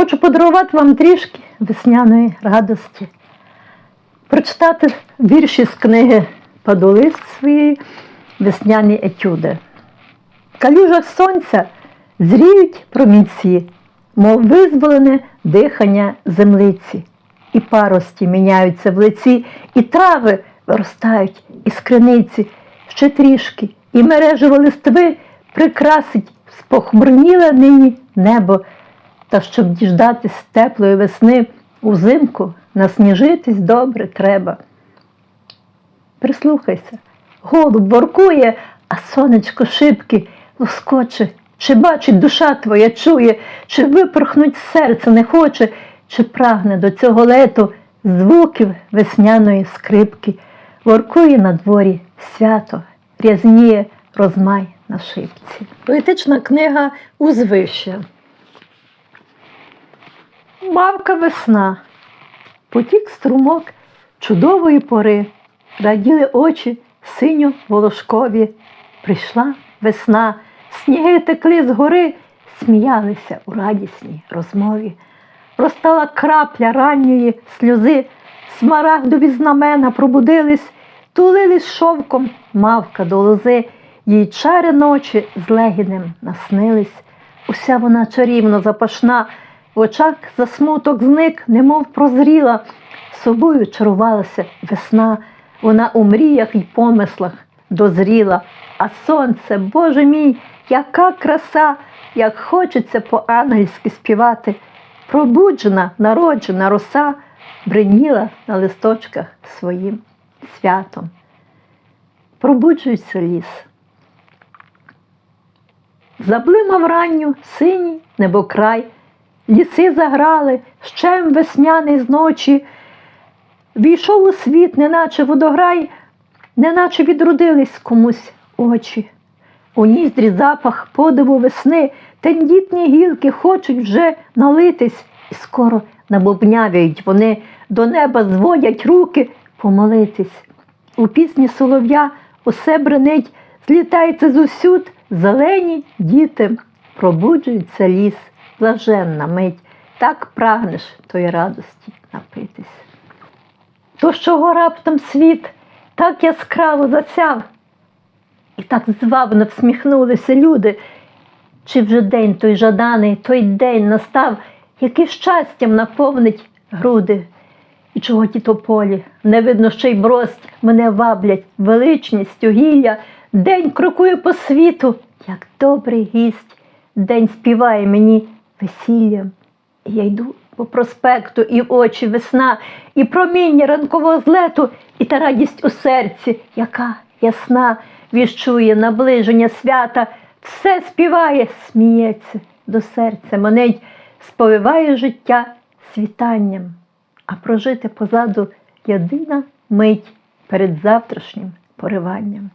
Хочу подарувати вам трішки весняної радості, прочитати вірші з книги Падолист своєї весняні етюди. В калюжах сонця зріють промінці, мов визволене дихання землиці, і парості міняються в лиці, і трави виростають із криниці, ще трішки, і мережево листви прикрасить спохмурніле нині небо. Та щоб діждатись теплої весни узимку, насніжитись добре треба. Прислухайся, голуб воркує, а сонечко шибки лоскоче. Чи бачить душа твоя чує, чи випорхнуть серце не хоче, чи прагне до цього лету звуків весняної скрипки, воркує на дворі свято, рязніє розмай на шипці. Поетична книга Узвище. Мавка весна, потік струмок чудової пори, раділи очі синьо волошкові. Прийшла весна, сніги текли з гори, сміялися у радісній розмові. Розтала крапля ранньої сльози, смарагдові знамена пробудились, тулились шовком мавка до лози, їй чари ночі з легінем наснились. Уся вона чарівно запашна, в очах засмуток зник, немов прозріла, собою чарувалася весна, вона у мріях і помислах дозріла, а сонце, Боже мій, яка краса, як хочеться по-ангельськи співати. Пробуджена, народжена роса бриніла на листочках своїм святом. Пробуджується ліс. Заблимав ранню синій небокрай, ліси заграли, щем весняний з ночі. Війшов у світ, неначе водограй, неначе відродились комусь очі. У ніздрі запах подиву весни, тендітні гілки хочуть вже налитись, і скоро набобнявіють вони, до неба зводять руки помолитись. У пісні солов'я усе бренить, злітається зусюд, зелені діти, пробуджується ліс, блаженна мить, так прагнеш тої радості напитись. То, чого раптом світ так яскраво засяв, і так звабно всміхнулися люди, чи вже день той жаданий, той день настав, який щастям наповнить груди. І чого ті тополі, не видно ще й брость, мене ваблять величністю гілля, день крокує по світу, як добрий гість, день співає мені весіллям. І я йду по проспекту, і очі весна, і проміння ранкового злету, і та радість у серці, яка ясна, віщує наближення свята, все співає, сміється до серця манить, сповиває життя світанням, а прожити позаду єдина мить перед завтрашнім пориванням.